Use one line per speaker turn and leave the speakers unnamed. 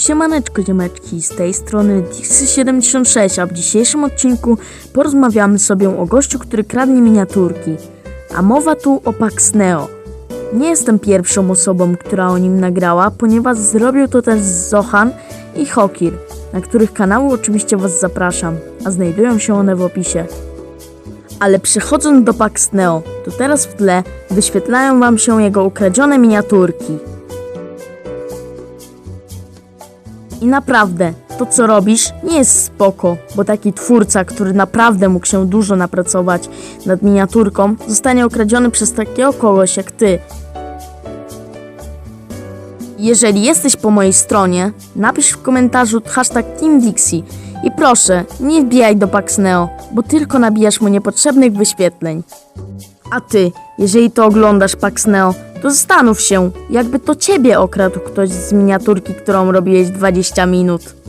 Siemaneczko ziomeczki, z tej strony Dixie76, a w dzisiejszym odcinku porozmawiamy sobie o gościu, który kradnie miniaturki. A mowa tu o Paxneo. Nie jestem pierwszą osobą, która o nim nagrała, ponieważ zrobił to też Zohan i Hokir, na których kanały oczywiście Was zapraszam, a znajdują się one w opisie. Ale przechodząc do Paxneo, to teraz w tle wyświetlają Wam się jego ukradzione miniaturki. I naprawdę, to co robisz nie jest spoko, bo taki twórca, który naprawdę mógł się dużo napracować nad miniaturką, zostanie okradziony przez takiego kogoś jak ty. Jeżeli jesteś po mojej stronie, napisz w komentarzu hashtag TeamDixie i proszę, nie wbijaj do Paxneo, bo tylko nabijasz mu niepotrzebnych wyświetleń. A ty, jeżeli to oglądasz Paxneo, to zastanów się, jakby to ciebie okradł ktoś z miniaturki, którą robiłeś 20 minut.